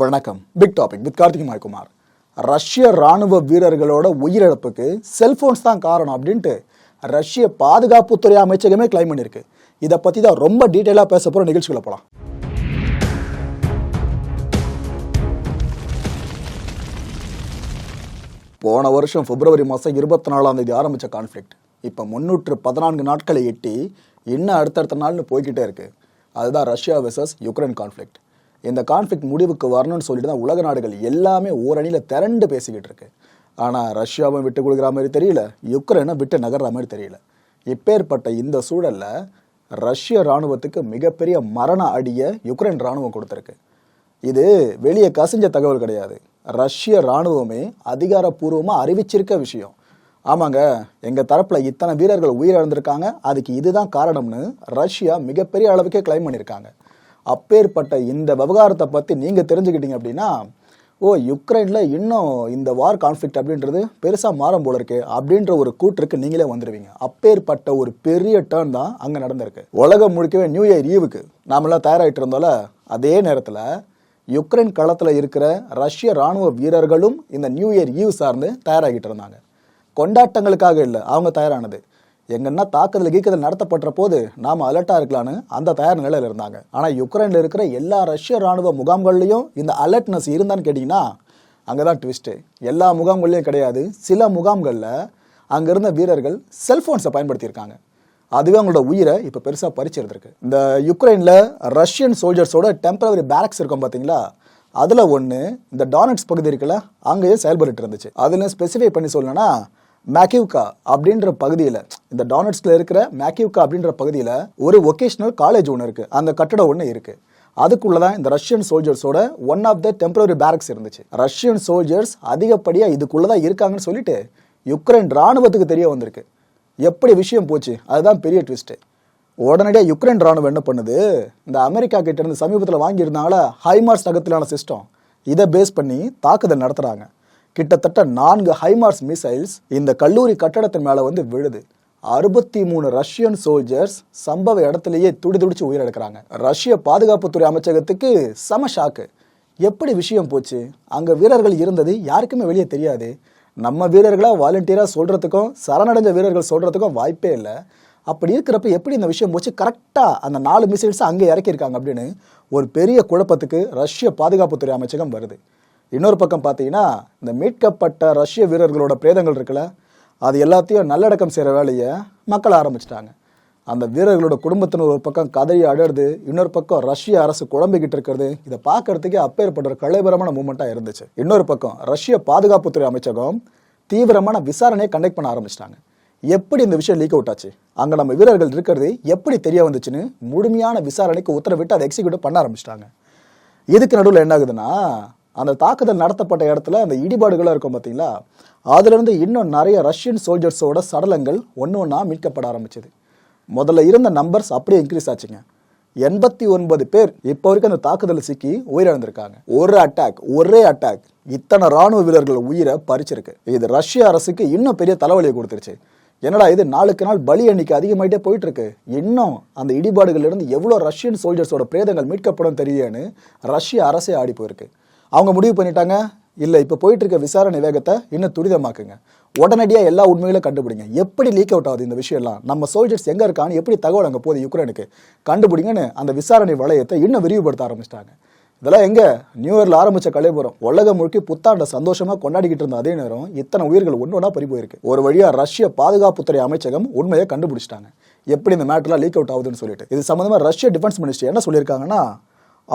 வணக்கம். Big topic with Karthik Maikumar. ரஷ்ய ராணுவ வீரர்களோட உயிரிழப்புக்கு செல்போன்ஸ் தான் காரணம் அப்படின்ட்டு ரஷ்ய பாதுகாப்புத்துறை அமைச்சகமே கிளைம் பண்ணியிருக்கு இதை பற்றி தான் ரொம்ப டீட்டெயிலாக பேச போகிற நிகழ்ச்சிகளை போகலாம் போன வருஷம் பிப்ரவரி மாதம் இருபத்தி நாலாம் தேதி ஆரம்பித்த கான்ஃப்ளிக்ட் இப்போ முன்னூற்று பதினான்கு நாட்களை எட்டி இன்னும் அடுத்தடுத்த நாள்னு போய்கிட்டே இருக்கு. அதுதான் ரஷ்யா வெர்சஸ் யுக்ரைன் கான்ஃப்ளிக்ட் இந்த கான்ஃப்ளிக் முடிவுக்கு வரணும்னு சொல்லிட்டு தான் உலக நாடுகள் எல்லாமே ஓரணியில் திரண்டு பேசிக்கிட்டு இருக்கு. ஆனால் ரஷ்யாவை விட்டு கொடுக்குற மாதிரி தெரியல. யுக்ரைனை விட்டு நகர்ற மாதிரி தெரியல. இப்பேற்பட்ட இந்த சூழலில் ரஷ்ய ராணுவத்துக்கு மிகப்பெரிய மரண அடியை யுக்ரைன் ராணுவம் கொடுத்துருக்கு. இது வெளியே கசிஞ்ச தகவல் கிடையாது. ரஷ்ய ராணுவமே அதிகாரப்பூர்வமாக அறிவிச்சிருக்க விஷயம். ஆமாங்க எங்கள் தரப்பில் இத்தனை வீரர்கள் உயிரிழந்திருக்காங்க. அதுக்கு இதுதான் காரணம்னு ரஷ்யா மிகப்பெரிய அளவுக்கே கிளைம் பண்ணியிருக்காங்க அப்பேற்பட்ட இந்த விவகாரத்தை பற்றி நீங்கள் தெரிஞ்சுக்கிட்டீங்க அப்படின்னா ஓ யுக்ரைனில் இன்னும் இந்த வார் கான்ஃப்ளிக்ட் அப்படின்றது பெருசாக மாறும் போல இருக்கு அப்படின்ற ஒரு கூற்றுக்கு நீங்களே வந்துடுவீங்க அப்பேற்பட்ட ஒரு பெரிய டேர்ன் தான் அங்கே நடந்திருக்கு. உலகம் முழுக்கவே நியூ இயர் ஈவுக்கு நாமெல்லாம் தயாராகிட்டு இருந்தோம்ல அதே நேரத்தில் யுக்ரைன் களத்தில் இருக்கிற ரஷ்ய ராணுவ வீரர்களும் இந்த நியூ இயர் ஈவ் சார்ந்து தயாராகிட்டு இருந்தாங்க. கொண்டாட்டங்களுக்காக இல்லை அவங்க தயாரானது. எங்கன்னா தாக்குதல் கீக்குதல் நடத்தப்பட்ட போது நாம் அலர்ட்டாக இருக்கலான்னு அந்த தயார் நிலையில் இருந்தாங்க. ஆனால் யுக்ரைனில் இருக்கிற எல்லா ரஷ்ய ராணுவ முகாம்கள்லையும் இந்த அலர்ட்னஸ் இருந்தான்னு கேட்டிங்கன்னா அங்கே தான் ட்விஸ்ட்டு எல்லா முகாம்கள்லையும் கிடையாது. சில முகாம்களில் அங்கே இருந்த வீரர்கள் செல்ஃபோன்ஸை பயன்படுத்தியிருக்காங்க. அதுவே அவங்களோட உயிரை இப்போ பெருசாக பறிச்சிருந்திருக்கு. இந்த யுக்ரைனில் ரஷ்யன் சோல்ஜர்ஸோட டெம்பரவரி பேரக்ஸ் இருக்கும் பார்த்தீங்களா அதில் ஒன்று இந்த டானட்ஸ் பகுதி இருக்குல்ல அங்கேயே செயல்பட்டு இருந்துச்சு. அதில் ஸ்பெசிஃபை பண்ணி சொல்லணும்னா மேக்கிவ்கா அப்படின்ற பகுதியில் இந்த டானட்ஸில் இருக்கிற மேக்கிவ்கா அப்படின்ற பகுதியில் ஒரு ஒகேஷனல் காலேஜ் ஒன்று இருக்குது அந்த கட்டடம் ஒன்று இருக்குது அதுக்குள்ள தான் இந்த Russian சோல்ஜர்ஸோட one of the temporary barracks இருந்துச்சு. ரஷ்யன் சோல்ஜர்ஸ் அதிகப்படியாக இதுக்குள்ளே தான் இருக்காங்கன்னு சொல்லிட்டு யுக்ரைன் ராணுவத்துக்கு தெரிய வந்திருக்கு. எப்படி விஷயம் போச்சு? அதுதான் பெரிய ட்விஸ்ட்டு உடனடியாக யுக்ரைன் ராணுவம் என்ன பண்ணுது? இந்த அமெரிக்கா கிட்டேருந்து சமீபத்தில் வாங்கியிருந்தாங்களா ஹைமார்ஸ் ரகத்திலான சிஸ்டம் இதை பேஸ் பண்ணி தாக்குதல் நடத்துகிறாங்க கிட்டத்தட்ட நான்கு ஹைமார்ஸ் மிசைல்ஸ் இந்த கல்லூரி கட்டடத்தின் மேலே வந்து விழுது. அறுபத்தி மூணு ரஷ்யன் சோல்ஜர்ஸ் சம்பவ இடத்துலயே துடிதுடிச்சு உயிரிழக்கிறாங்க. ரஷ்ய பாதுகாப்புத்துறை அமைச்சகத்துக்கு சம ஷாக்கு எப்படி விஷயம் போச்சு? அங்க வீரர்கள் இருந்தது யாருக்குமே வெளியே தெரியாது. நம்ம வீரர்களா வாலண்டியரா சொல்றதுக்கும் சரணடைஞ்ச வீரர்கள் சொல்றதுக்கும் வாய்ப்பே இல்லை. அப்படி இருக்கிறப்ப எப்படி இந்த விஷயம் போச்சு? கரெக்டாக அந்த நாலு மிசைல்ஸ் அங்கே இறக்கியிருக்காங்க அப்படின்னு ஒரு பெரிய குழப்பத்துக்கு ரஷ்ய பாதுகாப்புத்துறை அமைச்சகம் வருது. இன்னொரு பக்கம் பார்த்தீங்கன்னா இந்த மீட்கப்பட்ட ரஷ்ய வீரர்களோட பிரேதங்கள் இருக்குல்ல அது எல்லாத்தையும் நல்லடக்கம் செய்கிற வேலையை மக்கள் ஆரம்பிச்சிட்டாங்க. அந்த வீரர்களோட குடும்பத்தினர் ஒரு பக்கம் கதறி அடருது இன்னொரு பக்கம் ரஷ்ய அரசு குழம்பிக்கிட்டு இருக்கிறது. இதை பார்க்கறதுக்கே அப்பேற்பட்ட ஒரு கலைபரமான மூமெண்ட்டாக இருந்துச்சு. இன்னொரு பக்கம் ரஷ்ய பாதுகாப்புத்துறை அமைச்சகம் தீவிரமான விசாரணையை கண்டக்ட் பண்ண ஆரம்பிச்சிட்டாங்க. எப்படி இந்த விஷயம் லீக் அவுட் ஆச்சு? அங்கே நம்ம வீரர்கள் இருக்கிறது எப்படி தெரிய வந்துச்சுன்னு முழுமையான விசாரணைக்கு உத்தரவிட்டு அதை எக்ஸிக்யூட் பண்ண ஆரம்பிச்சிட்டாங்க. இதுக்கு நடுவில் என்ன ஆகுதுன்னா அந்த தாக்குதல் நடத்தப்பட்ட இடத்துல அந்த இடிபாடுகளாக இருக்கும் பார்த்தீங்களா அதுலேருந்து இன்னும் நிறைய ரஷ்யன் சோல்ஜர்ஸோட சடலங்கள் ஒன்று ஒன்றா மீட்கப்பட ஆரம்பிச்சது. முதல்ல இருந்த நம்பர்ஸ் அப்படியே இன்க்ரீஸ் ஆச்சுங்க. எண்பத்தி ஒன்பது பேர் இப்போ வரைக்கும் அந்த தாக்குதலில் சிக்கி உயிரிழந்திருக்காங்க. ஒரு அட்டாக் ஒரே அட்டாக் இத்தனை ராணுவ வீரர்கள் உயிரை பறிச்சிருக்கு. இது ரஷ்ய அரசுக்கு இன்னும் பெரிய தலைவலியை கொடுத்துருச்சு. என்னடா இது நாளுக்கு நாள் பலி எண்ணிக்கை அதிகமாயிட்டே போயிட்டு இருக்கு இன்னும் அந்த இடிபாடுகளிலிருந்து எவ்வளோ ரஷ்யன் சோல்ஜர்ஸோட பிரேதங்கள் மீட்கப்படும் தெரியேன்னு ரஷ்ய அரசே ஆடி போயிருக்கு. அவங்க முடிவு பண்ணிட்டாங்க. இல்லை இப்போ போயிட்டு இருக்க விசாரணை வேகத்தை இன்னும் துரிதமாக்குங்க. உடனடியாக எல்லா உண்மைகளும் கண்டுபிடிங்க. எப்படி லீக் அவுட் ஆகுது இந்த விஷயம்லாம்? நம்ம சோல்ஜர்ஸ் எங்கே இருக்கான்னு எப்படி தகவல் அங்கே போகுது யுக்ரைனுக்கு கண்டுபிடிங்கன்னு அந்த விசாரணை வளையத்தை இன்னும் விரிவுபடுத்த ஆரம்பிச்சிட்டாங்க. இதெல்லாம் எங்கே? நியூ இயரில் ஆரம்பித்த கலைபுரம். உலகம் முழுக்க புத்தாண்டை சந்தோஷமாக கொண்டாடிக்கிட்டு இருந்த அதே நேரம் இத்தனை உயிர்கள் ஒன்று ஒன்றா பறி போயிருக்கு. ஒரு வழியாக ரஷ்ய பாதுகாப்புத்துறை அமைச்சகம் உண்மையை கண்டுபிடிச்சிட்டாங்க. எப்படி இந்த மேட்டர்லாம் லீக் அவுட் ஆகுதுன்னு சொல்லிட்டு. இது சம்மந்தமாக ரஷ்ய டிஃபென்ஸ் மினிஸ்ட்ரி என்ன சொல்லியிருக்காங்கன்னா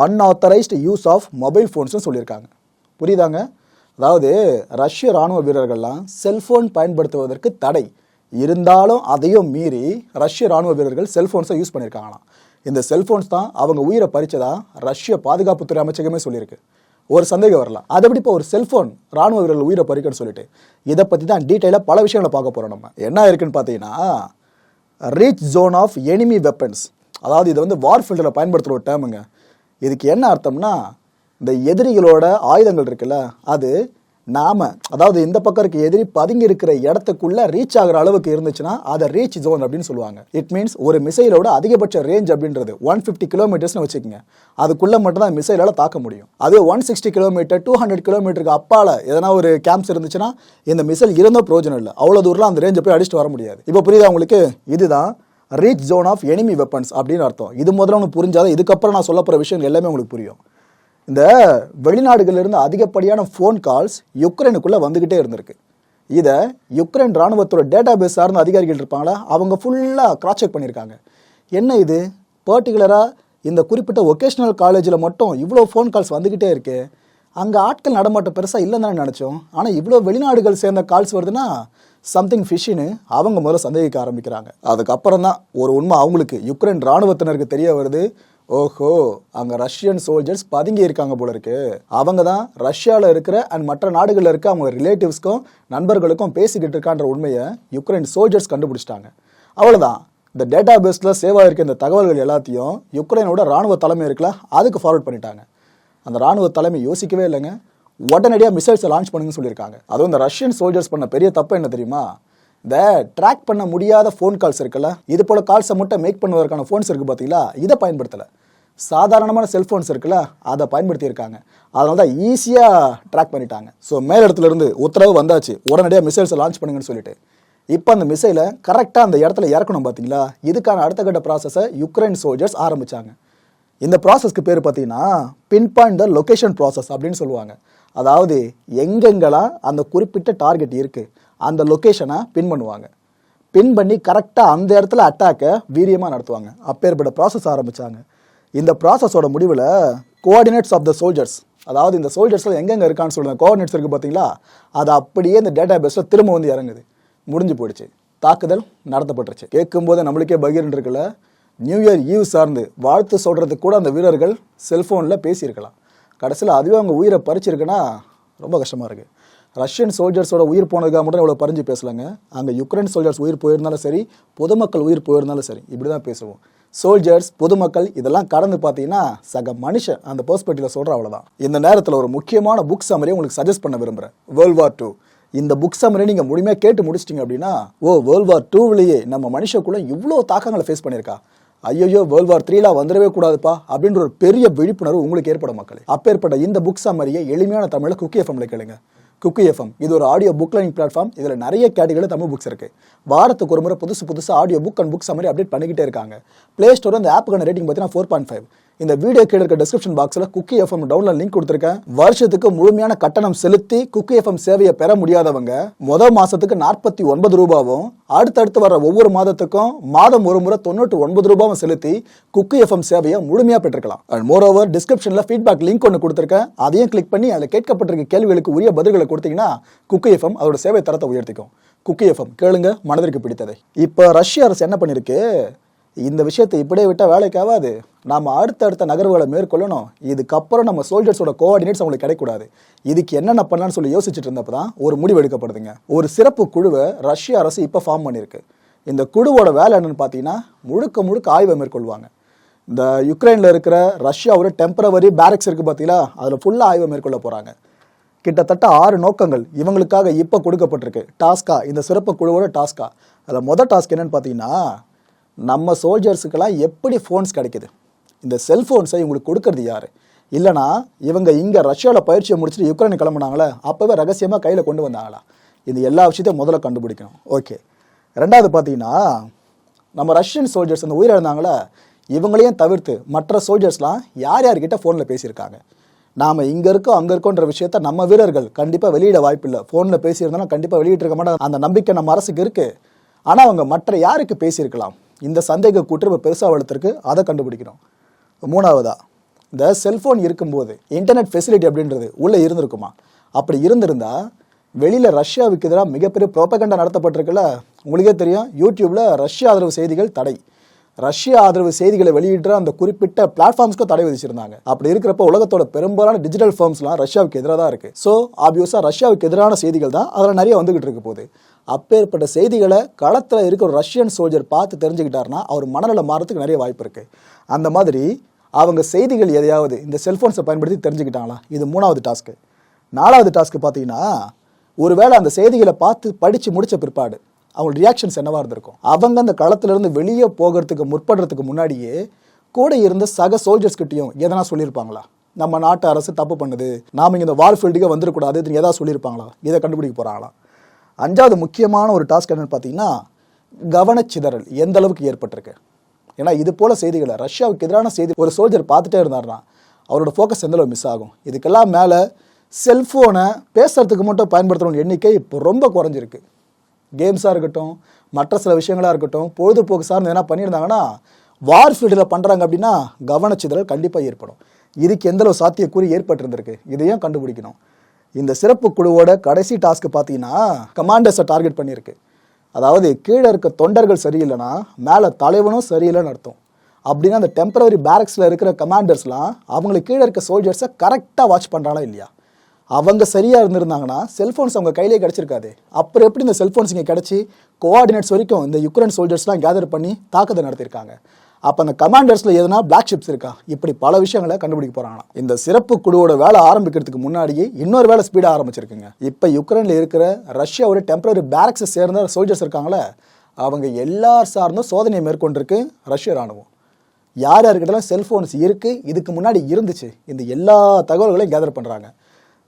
அன்ஆத்தரைஸ்டு யூஸ் ஆஃப் மொபைல் ஃபோன்ஸ்னு சொல்லியிருக்காங்க. புரியுதாங்க? அதாவது ரஷ்ய ராணுவ வீரர்கள்லாம் செல்ஃபோன் பயன்படுத்துவதற்கு தடை. இருந்தாலும் அதையும் மீறி ரஷ்ய ராணுவ வீரர்கள் செல்ஃபோன்ஸை யூஸ் பண்ணியிருக்காங்களாம். இந்த செல்ஃபோன்ஸ் தான் அவங்க உயிரை பறிச்சதா ரஷ்ய பாதுகாப்புத்துறை அமைச்சகமே சொல்லியிருக்கு. ஒரு சந்தேகம் வரலாம். அதை எப்படி இப்போ ஒரு செல்ஃபோன் ராணுவ வீரர்கள் உயிரை பறிக்கன்னு சொல்லிட்டு இதை பற்றி தான் டீட்டெயிலாக பல விஷயங்களை பார்க்க போகிறோம் நம்ம. என்ன இருக்குன்னு பார்த்தீங்கன்னா reach zone of enemy weapons அதாவது இதை வந்து வார் ஃபீல்டில் பயன்படுத்துகிற ஒரு டேர்முங்க இதுக்கு என்ன அர்த்தம்னா இந்த எதிரிகளோட ஆயுதங்கள் இருக்குல்ல அது நாம அதாவது இந்த பக்கம் இருக்க எதிரி பதுங்கி இருக்கிற இடத்துக்குள்ள ரீச் ஆகிற அளவுக்கு இருந்துச்சுன்னா அதை ரீச் ஜோன் அப்படின்னு சொல்லுவாங்க. இட் மீன்ஸ் ஒரு மிசைலோட அதிகபட்ச ரேஞ்ச் அப்படின்றது ஒன் ஃபிஃப்டி கிலோமீட்டர்ஸ்னு வச்சுக்கோங்க. அதுக்குள்ள மட்டும் தான் மிசைலால தாக்க முடியும். அதே one sixty kilometre to hundred கிலோமீட்டருக்கு அப்பால எதனா ஒரு கேம்ப்ஸ் இருந்துச்சுன்னா இந்த மிசைல் இருந்தோ பிரோஜனம் இல்லை. அவ்வளோ தூரம் அந்த ரேஞ்சை போய் அடிச்சுட்டு வர முடியாது. இப்போ புரியுதா உங்களுக்கு? இதுதான் reach zone of enemy weapons அப்படின்னு அர்த்தம். இது முதல்ல ஒன்று புரிஞ்சாதான் இதுக்கப்புறம் நான் சொல்ல போகிற விஷயம் எல்லாமே உங்களுக்கு புரியும். இந்த வெளிநாடுகளிலிருந்து அதிகப்படியான ஃபோன் கால்ஸ் யுக்ரைனுக்குள்ளே வந்துக்கிட்டே இருந்திருக்கு. இதை யுக்ரைன் ராணுவத்தோட டேட்டா பேஸ் சார்ந்த அதிகாரிகள் இருப்பாங்களா? அவங்க ஃபுல்லாக கிராஸ் செக் பண்ணியிருக்காங்க. என்ன இது? பர்டிகுலராக இந்த குறிப்பிட்ட ஒகேஷ்னல் காலேஜில் மட்டும் இவ்வளோ ஃபோன் கால்ஸ் வந்துக்கிட்டே இருக்கு. அங்கே ஆட்கள் நடமாட்டம் பெருசாக இல்லைன்னு தானே நினச்சோம். ஆனால் இவ்வளோ வெளிநாடுகள் சேர்ந்த கால்ஸ் வருதுன்னா சம்திங் ஃபிஷ்ஷின்னு அவங்க முதல்ல சந்தேகிக்க ஆரம்பிக்கிறாங்க. அதுக்கப்புறம் தான் ஒரு உண்மை அவங்களுக்கு யுக்ரைன் ராணுவத்தினருக்கு தெரிய வருது. ஓஹோ அங்கே ரஷ்யன் சோல்ஜர்ஸ் பதுங்கி இருக்காங்க போல இருக்கு. அவங்க தான் ரஷ்யாவில் இருக்கிற அண்ட் மற்ற நாடுகளில் இருக்க அவங்க ரிலேட்டிவ்ஸ்க்கும் நண்பர்களுக்கும் பேசிக்கிட்டு இருக்கான்ற உண்மையை யுக்ரைன் சோல்ஜர்ஸ் கண்டுபிடிச்சிட்டாங்க. அவ்வளோதான் இந்த டேட்டா பேஸில் சேவ் ஆயிருக்க இந்த தகவல்கள் எல்லாத்தையும் யுக்ரைனோட ராணுவ தலைமை இருக்குல்ல அதுக்கு ஃபார்வர்ட் பண்ணிட்டாங்க. அந்த ராணுவ தலைமை யோசிக்கவே இல்லைங்க. உடனடியாக மிசைல்ஸை லான்ச் பண்ணுங்கன்னு சொல்லியிருக்காங்க. அதுவும் இந்த ரஷ்யன் சோல்ஜர்ஸ் பண்ண பெரிய தப்பு என்ன தெரியுமா? இந்த ட்ராக் பண்ண முடியாத ஃபோன் கால்ஸ் இருக்குல்ல இது போல் கால்ஸை மட்டும் மேக் பண்ணுவதற்கான ஃபோன்ஸ் இருக்குது பார்த்தீங்களா இதை பயன்படுத்தலை. சாதாரணமான செல்ஃபோன்ஸ் இருக்குல்ல அதை பயன்படுத்தியிருக்காங்க. அதனால தான் ஈஸியாக ட்ராக் பண்ணிட்டாங்க. ஸோ மேலிடத்துலேருந்து உத்தரவு வந்தாச்சு. உடனடியாக மிசைல்ஸை லான்ச் பண்ணுங்கன்னு சொல்லிட்டு. இப்போ அந்த மிசைலை கரெக்டாக அந்த இடத்துல இறக்கணும் பார்த்தீங்களா இதுக்கான அடுத்த கட்ட ப்ராசஸை யுக்ரைன் சோல்ஜர்ஸ் ஆரம்பித்தாங்க இந்த ப்ராசஸ்க்கு பேர் பார்த்தீங்கன்னா pin point the location process அப்படின்னு சொல்லுவாங்க. அதாவது எங்கெங்கெல்லாம் அந்த குறிப்பிட்ட டார்கெட் இருக்குது அந்த லொக்கேஷனை பின் பண்ணுவாங்க. பின் பண்ணி கரெக்டாக அந்த இடத்துல அட்டாக்கை வீரியமாக நடத்துவாங்க. அப்பேற்பட்ட ப்ராசஸ் ஆரம்பித்தாங்க இந்த ப்ராசஸோட முடிவில் கோஆர்டினேட்ஸ் ஆஃப் த சோல்ஜர்ஸ் அதாவது இந்த சோல்ஜர்ஸில் எங்கெங்கே இருக்கான்னு சொல்லுங்கள் கோஆர்டினேட்ஸ் இருக்குது பார்த்தீங்களா? அது அப்படியே இந்த டேட்டா பேஸில் திரும்ப வந்து இறங்குது. முடிஞ்சு போயிடுச்சு. தாக்குதல் நடத்தப்பட்டுருச்சு. கேட்கும்போது நம்மளுக்கே பகீர்னு இருக்குல்ல. நியூ இயர் ஈவ் சார்ந்து வாழ்த்து சொல்கிறதுக்கு கூட அந்த வீரர்கள் செல்ஃபோனில் பேசியிருக்கலாம். கடைசியில் அதுவே அவங்க உயிரை பறிச்சிருக்குன்னா ரொம்ப கஷ்டமாக இருக்குது ரஷ்யன் சோல்ஜர்ஸோட உயிர் போனதுக்காக மட்டும் இவ்வளோ பறிஞ்சு பேசலாங்க. அங்கே யுக்ரைன் சோல்ஜர்ஸ் உயிர் போயிருந்தாலும் சரி பொதுமக்கள் உயிர் போயிருந்தாலும் சரி இப்படி தான் பேசுவோம். சோல்ஜர்ஸ் பொதுமக்கள் இதெல்லாம் கடந்து பார்த்தீங்கன்னா சக மனுஷன் அந்த பெர்ஸ்பெக்டிவ்ல சொல்கிற அவ்வளோதான் இந்த நேரத்தில் ஒரு முக்கியமான புக் சம்மரி உங்களுக்கு சஜஸ்ட் பண்ண விரும்புகிறேன் வேர்ல்ட் வார் டூ இந்த புக் சம்மரி நீங்கள் முழுமையாக கேட்டு முடிச்சிட்டிங்க அப்படின்னா ஓ வேர்ல்ட் வார் டூவிலேயே நம்ம மனுஷக்குள்ள இவ்வளோ தாக்கங்களை ஃபேஸ் பண்ணியிருக்கா. ஐயோ வேர்ல்ட் வார் த்ரீலா வந்துடவே கூடாதுப்பா அப்படின்ற ஒரு பெரிய விழிப்புணர்வு உங்களுக்கு ஏற்படும் மக்களே. அப்பேற்பட்ட இந்த புக் சம்மரியை எளிமையான தமிழில் குக்கி எஃப்எம்ல கேளுங்க. குக்கி எஃப்எம் இது ஒரு ஆடியோ புக் லைனிங் பிளாட்ஃபார்ம் இதில் நிறைய கேட்டகரியில் தமிழ் புக்ஸ் இருக்கு. வாரத்துக்கு ஒரு முறை புதுசு புதுசு audio book and book summary update பண்ணிக்கிட்டே இருக்காங்க. ப்ளே ஸ்டோர் அந்த ஆப்புக்கான ரேட்டிங் பார்த்தீங்கன்னா ஃபோர் பாயிண்ட் ஃபைவ் இந்த வீடியோ கீழே இருக்க டிஸ்கிரிப்ஷன் பாக்ஸில் குக்கி எஃப்எம் டவுன்லோட் லிங்க் கொடுத்துருக்கேன். வருஷத்துக்கு முழுமையான கட்டணம் செலுத்தி குக்கி எஃப்எம் சேவையை பெற முடியாதவங்க முதல் மாதத்துக்கு நாற்பத்தி ஒன்பது ரூபாவும் அடுத்தடுத்து வர ஒவ்வொரு மாதத்துக்கும் மாதம் ஒரு முறை தொண்ணூற்றி ஒன்பது ரூபாவும் செலுத்தி குக்கி எஃப்எம் சேவையை முழுமையாக பெற்றுக்கலாம். அண்ட் மோர் ஓவர் டிஸ்கிரிப்ஷனில் ஃபீட்பேக் லிங்க் ஒன்று கொடுத்துருக்கேன். அதையும் கிளிக் பண்ணி அதில் கேட்கப்பட்டிருக்க கேள்விகளுக்கு உரிய பதில்களை கொடுத்தீங்கன்னா குக்கி எஃப்எம் அதோட சேவை தரத்தை உயர்த்திக்கும். குக்கி எஃப்எம் கேளுங்க மனதிற்கு பிடித்ததை. இப்போ ரஷ்ய அரசு என்ன பண்ணியிருக்கு இந்த விஷயத்தை இப்படியே விட்டால் வேலைக்கு ஆகாது. நாம் அடுத்தடுத்த நகர்வுகளை மேற்கொள்ளணும். இதுக்கப்புறம் நம்ம சோல்ஜர்ஸோட கோஆர்டினேட்ஸ் அவங்களுக்கு கிடைக்கூடாது இதுக்கு என்னென்ன பண்ணலாம்னு சொல்லி யோசிச்சுட்டு இருந்தப்ப தான் ஒரு முடிவு எடுக்கப்படுதுங்க. ஒரு சிறப்பு குழுவை ரஷ்ய அரசு இப்போ ஃபார்ம் பண்ணியிருக்கு. இந்த குழுவோட வேலை என்னன்னு பார்த்தீங்கன்னா முழுக்க முழுக்க ஆய்வை மேற்கொள்வாங்க. இந்த யுக்ரைனில் இருக்கிற ரஷ்யாவோட டெம்பரவரி பேரக்ஸ் இருக்குது பார்த்தீங்களா? அதில் ஃபுல்லாக ஆய்வை மேற்கொள்ள போகிறாங்க கிட்டத்தட்ட ஆறு நோக்கங்கள் இவங்களுக்காக இப்போ கொடுக்கப்பட்டிருக்கு. டாஸ்கா இந்த சிறப்பு குழுவோட டாஸ்கா. அதில் மொதல் டாஸ்க் என்னென்னு பார்த்தீங்கன்னா நம்ம சோல்ஜர்ஸுக்கெல்லாம் எப்படி ஃபோன்ஸ் கிடைக்குது? இந்த செல்ஃபோன்ஸை இவங்களுக்கு கொடுக்கறது யார்? இல்லைனா இவங்க இங்கே ரஷ்யாவில் பயிற்சியை முடிச்சுட்டு யுக்ரைன் கிளம்புனாங்களே? அப்போவே ரகசியமாக கையில் கொண்டு வந்தாங்களா? இது எல்லா விஷயத்தையும் முதல்ல கண்டுபிடிக்கணும். ஓகே ரெண்டாவது பார்த்தீங்கன்னா நம்ம ரஷ்யன் சோல்ஜர்ஸ் அந்த உயிரிழந்தாங்களே? இவங்களையும் தவிர்த்து மற்ற சோல்ஜர்ஸ்லாம் யார் யார்கிட்ட ஃபோனில் பேசியிருக்காங்க? நாம் இங்கே இருக்கோம் அங்கே இருக்கோன்ற விஷயத்த நம்ம வீரர்கள் கண்டிப்பாக வெளியிட வாய்ப்பில்லை. ஃபோனில் பேசியிருந்தாலும் கண்டிப்பாக வெளியிட்டிருக்க மாட்டாங்க. அந்த நம்பிக்கை நம்ம அரசுக்கு இருக்குது ஆனால் அவங்க மற்ற யாருக்கு பேசியிருக்கலாம்? இந்த சந்தேக கூற்று இப்போ பெருசாக வளர்த்துருக்கு. அதை கண்டுபிடிக்கணும் மூணாவதா இந்த செல்ஃபோன் இருக்கும்போது இன்டர்நெட் ஃபெசிலிட்டி அப்படின்றது உள்ளே இருந்திருக்குமா? அப்படி இருந்திருந்தால் வெளியில் ரஷ்யாவுக்கு எதிராக மிகப்பெரிய ப்ரோபகண்டா நடத்தப்பட்டிருக்குல்ல? உங்களுக்கே தெரியும் யூடியூப்பில் ரஷ்யா ஆதரவு செய்திகள் தடை. ரஷ்ய ஆதரவு செய்திகளை வெளியிடுற அந்த குறிப்பிட்ட பிளாட்ஃபார்ம்ஸ்க்கு தடை விதிச்சிருந்தாங்க. அப்படி இருக்கிறப்ப உலகத்தோட பெரும்பாலான டிஜிட்டல் ஃபார்ம்ஸ்லாம் ரஷ்யாவுக்கு எதிராக தான் இருக்குது ஸோ ஆப்வியஸாக ரஷ்யாவுக்கு எதிரான செய்திகள் தான் அதில் நிறைய வந்துகிட்டு இருக்கு போகுது. அப்பேற்பட்ட செய்திகளை களத்தில் இருக்கிற ரஷ்யன் சோல்ஜர் பார்த்து தெரிஞ்சுக்கிட்டாருன்னா அவர் மனநல மாறத்துக்கு நிறைய வாய்ப்பு இருக்குது அந்த மாதிரி அவங்க செய்திகள் எதையாவது இந்த செல்ஃபோன்ஸை பயன்படுத்தி தெரிஞ்சுக்கிட்டாங்களா? இது மூணாவது டாஸ்க்கு நாலாவது டாஸ்க்கு பார்த்தீங்கன்னா ஒருவேளை அந்த செய்திகளை பார்த்து படித்து முடித்த பிற்பாடு அவங்க ரியாக்ஷன்ஸ் என்னவாக இருந்திருக்கும்? அவங்க அந்த களத்திலிருந்து வெளியே போகிறதுக்கு முற்படுறதுக்கு முன்னாடியே கூட இருந்த சக சோல்ஜர்ஸ் கிட்டயும் எதனா சொல்லியிருப்பாங்களா? நம்ம நாட்டு அரசு தப்பு பண்ணுது. நாம இங்கே இந்த வார்ஃபீல்டுக்கே வந்துடக்கூடாது இதுன்னு ஏதாவது சொல்லியிருப்பாங்களா? இதை கண்டுபிடிக்க போகிறாங்களா அஞ்சாவது முக்கியமான ஒரு டாஸ்க் என்னன்னு பார்த்தீங்கன்னா கவனச்சிதறல் எந்த அளவுக்கு ஏற்பட்டிருக்கு? ஏன்னா இது போல செய்திகளை ரஷ்யாவுக்கு எதிரான செய்தி ஒரு சோல்ஜர் பார்த்துட்டே இருந்தார்னா அவரோட ஃபோக்கஸ் எந்த அளவு மிஸ் ஆகும்? இதுக்கெல்லாம் மேலே செல்ஃபோனை பேசுறதுக்கு மட்டும் பயன்படுத்துகிறவங்க எண்ணிக்கை இப்போ ரொம்ப குறைஞ்சிருக்கு. கேம்ஸாக இருக்கட்டும் மற்ற சில விஷயங்களாக இருக்கட்டும் பொழுதுபோக்கு சார்ந்து எதனா பண்ணியிருந்தாங்கன்னா வார் ஃபீல்டில் பண்ணுறாங்க அப்படின்னா கவனச்சிதறல் கண்டிப்பாக ஏற்படும். இதுக்கு எந்தளவு சாத்தியக்கூறி சாத்தியக்கூறு ஏற்பட்டிருந்திருக்கு? இதையும் கண்டுபிடிக்கணும். இந்த சிறப்பு குழுவோட கடைசி டாஸ்க் பார்த்தீங்கன்னா கமாண்டர்ஸை டார்கெட் பண்ணியிருக்கு. அதாவது கீழே இருக்க தொண்டர்கள் சரியில்லைன்னா மேலே தலைவனும் சரியில்லைன்னு அர்த்தம். அப்படின்னா அந்த டெம்பரவரி பேரக்ஸில் இருக்கிற கமாண்டர்ஸ்லாம் அவங்களுக்கு கீழே இருக்க சோல்ஜர்ஸை கரெக்டாக வாட்ச் பண்ணுறாங்களா இல்லையா? அவங்க சரியாக இருந்திருந்தாங்கன்னா செல்ஃபோன்ஸ் அவங்க கையிலே கிடச்சிருக்காது. அப்புறம் எப்படி இந்த செல்ஃபோன்ஸ் இங்கே கிடச்சி கோஆர்டினேட்ஸ் வரைக்கும் இந்த யுக்ரைன் சோல்ஜர்ஸ்லாம் கேதர் பண்ணி தாக்குதல் நடத்தியிருக்காங்க? அப்போ அந்த கமாண்டர்ஸில் எதுனா பிளாக் ஷிப்ஸ் இருக்கா? இப்படி பல விஷயங்களை கண்டுபிடிக்க போகிறாங்களாம் இந்த சிறப்பு குழுவோட வேலை ஆரம்பிக்கிறதுக்கு முன்னாடியே இன்னொரு வேலை ஸ்பீடாக ஆரம்பிச்சிருக்குங்க. இப்போ யுக்ரைனில் இருக்கிற ரஷ்யாவோட டெம்பரரி பேரக்ஸை சேர்ந்த சோல்ஜர்ஸ் இருக்காங்களே அவங்க எல்லார் சார்ந்தும் சோதனையை மேற்கொண்டிருக்கு ரஷ்ய ராணுவம். யார் யாருக்கிட்டலாம் செல்ஃபோன்ஸ் இருக்குது இதுக்கு முன்னாடி இருந்துச்சு. இந்த எல்லா தகவல்களையும் கேதர் பண்ணுறாங்க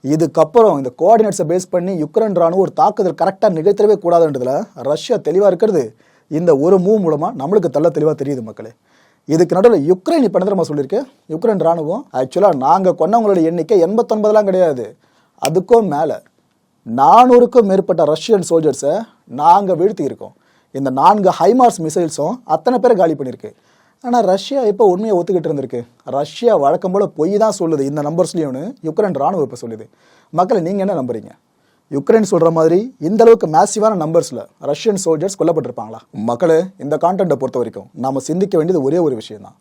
இதுக்கப்புறம் இந்த கோஆர்டினேட்ஸை பேஸ் பண்ணி யுக்ரைன் ராணுவம் ஒரு தாக்குதல் கரெக்டாக நிகழ்த்தவே கூடாதுன்றதுல ரஷ்யா தெளிவாக இருக்கிறது. இந்த ஒரு மூவ் மூலமாக நம்மளுக்கு தள்ள தெளிவாக தெரியுது மக்களே. இதுக்கு நடுவில் யுக்ரைன் இப்போ என்ன தெரியுமா சொல்லியிருக்கு? யுக்ரைன் ராணுவம் ஆக்சுவலாக நாங்கள் கொன்னவங்களோட எண்ணிக்கை எண்பத்தொன்பதெலாம் கிடையாது. அதுக்கும் மேலே நானூறுக்கும் மேற்பட்ட ரஷ்யன் சோல்ஜர்ஸை நாங்கள் வீழ்த்தியிருக்கோம். இந்த நான்கு ஹைமார்ஸ் மிசைல்ஸும் அத்தனை பேரை காலி பண்ணியிருக்கு. ஆனால் ரஷ்யா இப்போ உண்மையை ஒத்துக்கிட்டு இருந்திருக்கு? ரஷ்யா வழக்கம் போல் பொய் தான் சொல்லுது. இந்த நம்பர்ஸ்லேயும்னு யுக்ரைன் ராணுவம் இப்போ சொல்லுது. மக்களை நீங்கள் என்ன நம்புறீங்க? யுக்ரைன் சொல்கிற மாதிரி இந்த அளவுக்கு மேசிவான நம்பர்ஸில் ரஷ்யன் சோல்ஜர்ஸ் கொல்லப்பட்டிருப்பாங்களா? மக்களே இந்த கான்டென்ட்டை பொறுத்த வரைக்கும் நாம் சிந்திக்க வேண்டியது ஒரே ஒரு விஷயம் தான்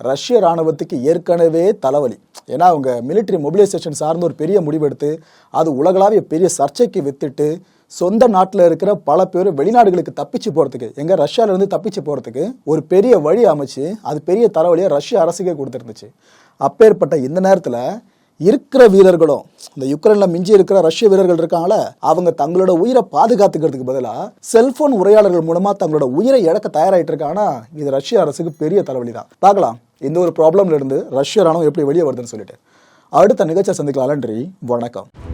ரஷ்ய ராணுவத்துக்கு ஏற்கனவே தலைவலி. ஏன்னா அவங்க மிலிட்டரி மொபிலைசேஷன் சார்ந்த ஒரு பெரிய முடிவெடுத்து அது உலகளாவிய பெரிய சர்ச்சைக்கு வித்துட்டு சொந்த நாட்டில் இருக்கிற பல பேர் வெளிநாடுகளுக்கு தப்பிச்சு போகிறதுக்கு எங்கே ரஷ்யாவிலேருந்து தப்பிச்சு போகிறதுக்கு ஒரு பெரிய வழி அமைச்சு அது பெரிய தலைவலியை ரஷ்ய அரசுக்கே கொடுத்துருந்துச்சு. அப்பேற்பட்ட இந்த நேரத்தில் இருக்கிற வீரர்களும் இந்த யுக்ரைன்ல மிஞ்சி இருக்கிற ரஷ்ய வீரர்கள் இருக்காங்கள அவங்க தங்களோட உயிரை பாதுகாத்துக்கிறதுக்கு பதிலாக செல்போன் உரையாடல்கள் மூலமா தங்களோட உயிரை இழக்க தயாராகிட்டு இருக்காங்கன்னா இது ரஷ்ய அரசுக்கு பெரிய தலைவலி தான் பார்க்கலாம் இந்த ஒரு ப்ராப்ளம்ல இருந்து ரஷ்ய ராணுவம் எப்படி வெளியே வருதுன்னு சொல்லிட்டு. அடுத்த நிகழ்ச்சியை சந்திக்கலாம் நன்றி வணக்கம்.